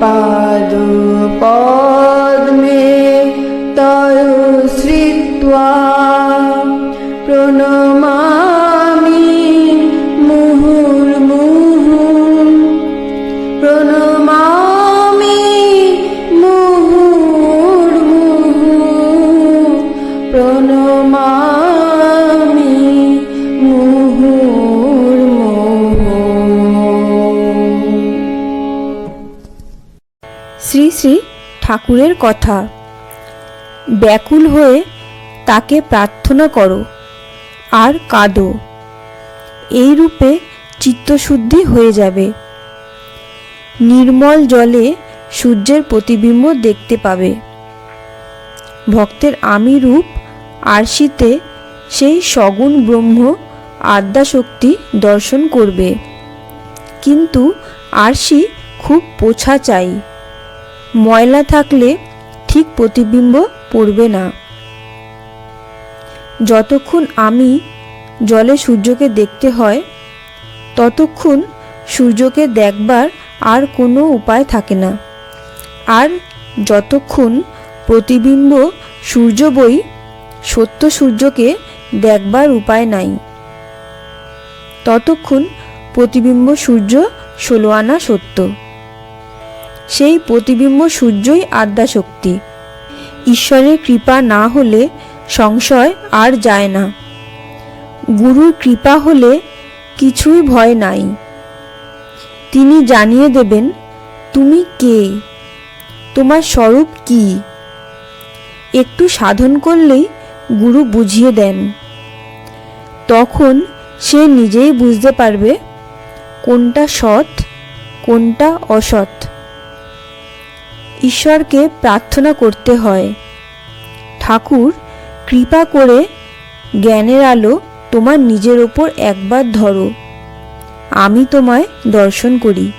পাদ পদ্মে তয় শ্রী শ্রী ঠাকুরের কথা। ব্যাকুল হয়ে তাকে প্রার্থনা করো, আর কাঁদো। এই রূপে চিত্তশুদ্ধি হয়ে যাবে। নির্মল জলে সূর্যের প্রতিবিম্ব দেখতে পাবে। ভক্তের আমি রূপ আরশিতে সেই সগুণ ব্রহ্ম আদ্যাশক্তি দর্শন করবে। কিন্তু আরশি খুব পোছা চাই। ময়লা থাকলে ঠিক প্রতিবিম্ব পড়বে না। যতক্ষণ আমি জলে সূর্যকে দেখতে হয়, ততক্ষণ সূর্যকে দেখবার আর কোনো উপায় থাকে না। আর যতক্ষণ প্রতিবিম্ব সূর্য বই, সত্য সূর্যকে দেখবার উপায় নাই, ততক্ষণ প্রতিবিম্ব সূর্য ষোলো আনা সত্য। সেই প্রতিবিম্ব সূর্যই আদ্যাশক্তি ঈশ্বরের কৃপা না হলে সংশয় আর যায় না। গুরুর কৃপা হলে কিছুই ভয় নাই। তিনি জানিয়ে দেবেন, তুমি কে? তোমার স্বরূপ কি? একটু সাধন করলেই গুরু বুঝিয়ে দেন। তখন সে নিজেই বুঝতে পারবে, কোনটা সৎ, কোনটা অসৎ। ঈশ্বরকে প্রার্থনা করতে হয়। ঠাকুর কৃপা করে জ্ঞানের আলো তোমার নিজের ওপর একবার ধরো। আমি তোমায় দর্শন করি।